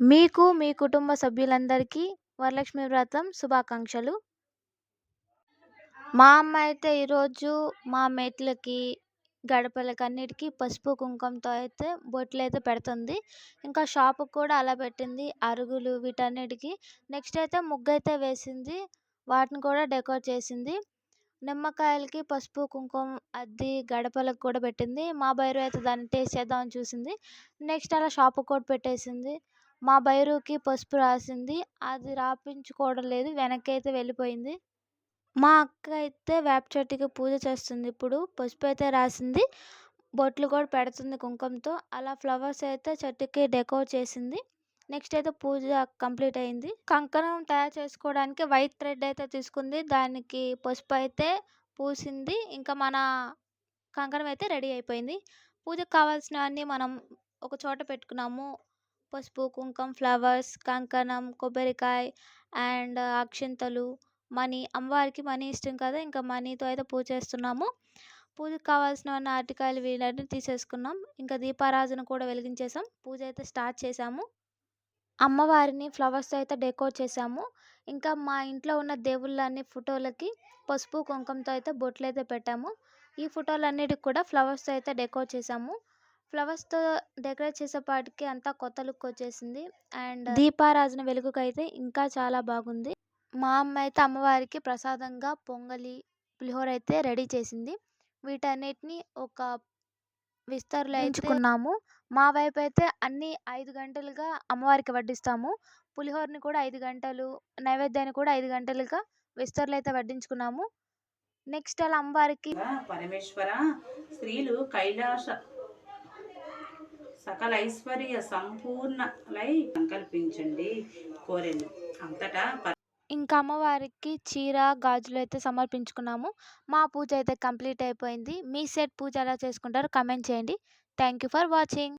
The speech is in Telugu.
మీకు మీ కుటుంబ సభ్యులందరికీ వరలక్ష్మి వ్రతం శుభాకాంక్షలు. మా అమ్మ అయితే ఈరోజు మా మెట్లకి గడపలకి అన్నిటికీ పసుపు కుంకుమతో అయితే బొట్లు అయితే పెడుతుంది. ఇంకా షాపుకి కూడా అలా పెట్టింది. అరుగులు వీటన్నిటికీ. నెక్స్ట్ అయితే ముగ్గు అయితే వేసింది. వాటిని కూడా డెకోరేట్ చేసింది. నిమ్మకాయలకి పసుపు కుంకుమ అద్ది గడపలకు కూడా పెట్టింది. మా బైరు అయితే దాన్ని టేస్ట్ చేద్దామని చూసింది. నెక్స్ట్ అలా షాపుకి కూడా పెట్టేసింది. మా బైరుకి పసుపు రాసింది. అది రాపించుకోవడం లేదు. వెనక్కి అయితే వెళ్ళిపోయింది. మా అక్క అయితే వేప చెట్టుకి పూజ చేస్తుంది. ఇప్పుడు పసుపు అయితే రాసింది. బొట్లు కూడా పెడుతుంది కుంకుమతో. అలా ఫ్లవర్స్ అయితే చెట్టుకి డెకోర్ చేసింది. నెక్స్ట్ అయితే పూజ కంప్లీట్ అయింది. కంకణం తయారు చేసుకోవడానికి వైట్ థ్రెడ్ అయితే తీసుకుంది. దానికి పసుపు అయితే పూసింది. ఇంకా మన కంకణం అయితే రెడీ అయిపోయింది. పూజకు కావాల్సినవన్నీ మనం ఒక చోట పెట్టుకున్నాము. పసుపు కుంకుమ ఫ్లవర్స్ కంకణం కొబ్బరికాయ అండ్ అక్షింతలు మనీ. అమ్మవారికి మనీ ఇష్టం కదా ఇంకా మనీతో అయితే పూజ చేస్తున్నాము. పూజకు కావాల్సిన అరటికాయలు వీలన్నీ తీసేసుకున్నాం. ఇంకా దీపారాధన కూడా వెలిగించేసాం పూజ అయితే స్టార్ట్ చేసాము అమ్మవారిని ఫ్లవర్స్తో అయితే డెకోర్ చేసాము ఇంకా మా ఇంట్లో ఉన్న దేవుళ్ళన్ని ఫోటోలకి పసుపు కుంకుమతో అయితే బొట్లు అయితే పెట్టాము. ఈ ఫోటోలన్నిటికి కూడా ఫ్లవర్స్తో అయితే డెకోర్ చేసాము ఫ్లవర్స్తో డెకరేట్ చేసేపాటికి అంతా కొత్త లుక్ వచ్చేసింది. అండ్ దీపారాధన వెలుగుకైతే ఇంకా చాలా బాగుంది. మా అమ్మ అయితే అమ్మవారికి ప్రసాదంగా పొంగలి పులిహోర అయితే రెడీ చేసింది. వీటన్నిటిని ఒక విస్తరులో ఎంచుకున్నాము మా వైపు అయితే అన్ని ఐదు గంటలుగా అమ్మవారికి వడ్డిస్తాము. పులిహోరని కూడా ఐదు గంటలు నైవేద్యాన్ని కూడా ఐదు గంటలుగా విస్తరులు అయితే వడ్డించుకున్నాము. నెక్స్ట్ అలా అమ్మవారికి పరమేశ్వర స్త్రీలు కైలాస సకల ఐశ్వర్య సంపూర్ణలై సంకల్పించండి కోరెను. అంతటా ఇంకా అమ్మవారికి చీర గాజులు అయితే సమర్పించుకున్నాము. మా పూజ అయితే కంప్లీట్ అయిపోయింది. మీ సెట్ పూజ ఎలా చేసుకుంటారో కమెంట్ చేయండి. Thank you for watching